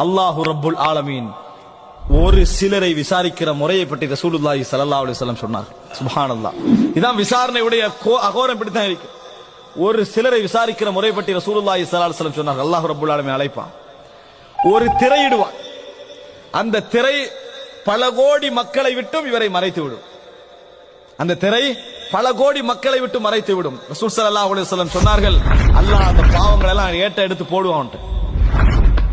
அல்லாஹு ரப்புல் ஆலமீன் ஒரு சிலரை விசாரிக்கிற முறையை பற்றி ரசூலுல்லாஹி ஸல்லல்லாஹு அலைஹி வஸல்லம் சொன்னார் சுப்ஹானல்லாஹ். இதான் விசாரணையுடைய கோ- அகோரம் இப்படித்தான் இருக்கு. ஒரு சிலரை விசாரிக்கிற முறை பற்றி ரசூலுல்லாஹி ஸல்லல்லாஹு அலைஹி வஸல்லம் சொன்னார் அல்லாஹ் ரப்புல் ஆலமீன் அழைப்பான். ஒரு திரையிடுவான். அந்த திரை பல கோடி மக்களை விட்டும் இவரை மறைத்து விடும். அந்த திரை பல கோடி மக்களை விட்டு மறைத்து விடும். ரசூல் ஸல்லல்லாஹு அலைஹி வஸல்லம் சொன்னார்கள் அல்லாஹ் அந்த பாவங்களை எல்லாம் ஏட்ட எடுத்து போடுவான்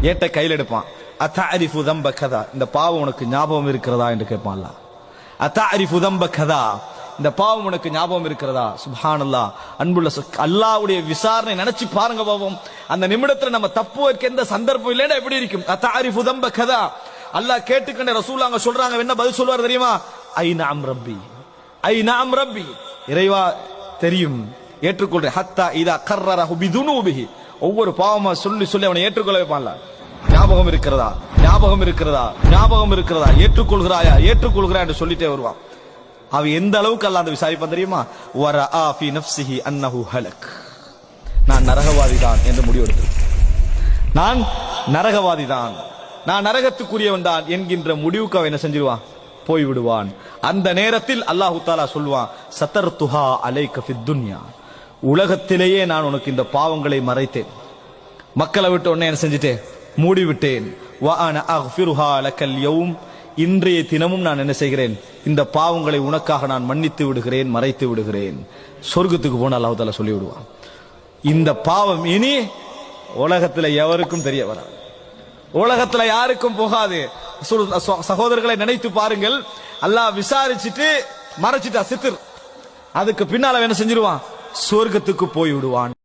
ஏட்ட கையில் எடுப்பான். அத்தாரிஃபு தம்ப கதா. இந்த பாவம் உனக்கு ஞாபகம் இருக்கிறதா? என்று கேட்பான்ல அத்தா அத்தாரிஃபு தம்ப கதா. இந்த பாவம் உனக்கு ஞாபகம் இருக்கிறதா? சுபானல்லா அன்புள்ள அல்லாவுடைய அல்லாஹ்வுடைய விசாரணை நினைச்சு பாருங்க பாவம். அந்த நிமிடத்துல நம்ம தப்பு வைக்க எந்த சந்தர்ப்பம் இல்லைன்னா எப்படி இருக்கும்? அத்தாரிஃபு தம்ப கதா. அல்லாஹ் கேட்டுக்கண்ட ரசூல் அங்க சொல்றாங்க. என்ன பதில் சொல்வார் தெரியுமா? ஐ நாம் ரப்பி. ஐ நாம் ரப்பி. இறைவா தெரியும். ஏற்றுக்கொள்றேன் ஹத்தா இதா கர்ரரஹு பிதுனூபிஹி. ஒவ்வொரு பாவமா சொல்லி சொல்லி அவனை ஏற்றுக்கொள்ள வைப்பான்ல. ஞாபகம் இருக்கிறதா? ஞாபகம் இருக்கிறதா? ஞாபகம் இருக்கிறதா? ஏற்றுக்கொள்கிறாயா? ஏற்றுக்கொள்கிறா என்று சொல்லிட்டே வருவான். அவன் எந்த அளவுக்கு அல்ல அந்த விசாரிப்பான் தெரியுமா? வர ஆஃபி நப்சிஹி அன்னஹு ஹலக். நான் நரகவாதி தான் என்று முடிவெடுத்து நான் நரகவாதி தான் நான் நரகத்துக்குரியவன் தான் என்கின்ற முடிவுக்கு அவன் என்ன செஞ்சிருவான்? போய் விடுவான் அந்த நேரத்தில் அல்லாஹு தாலா சொல்வான் சத்தர் துஹா அலை ஃபித் துன்யா. உலகத்திலேயே நான் உனக்கு இந்த பாவங்களை மறைத்தேன். மக்களை விட்டு உடனே என்ன செஞ்சுட்டேன்? மூடிவிட்டேன். இன்றைய தினமும் நான் என்ன செய்கிறேன்? இந்த பாவங்களை உனக்காக நான் மன்னித்து விடுகிறேன் மறைத்து விடுகிறேன். சொர்க்கத்துக்கு போன அல்லாஹால சொல்லி விடுவான் இந்த பாவம் இனி உலகத்தில் எவருக்கும் தெரிய வராது. உலகத்தில் யாருக்கும் போகாது. சகோதரர்களை நினைத்து பாருங்கள். அல்லாஹ் விசாரிச்சுட்டு மறைச்சிட்டா சித்திர். அதுக்கு பின்னால என்ன செஞ்சிருவான்? சொர்க்கத்துக்கு போய் விடுவான்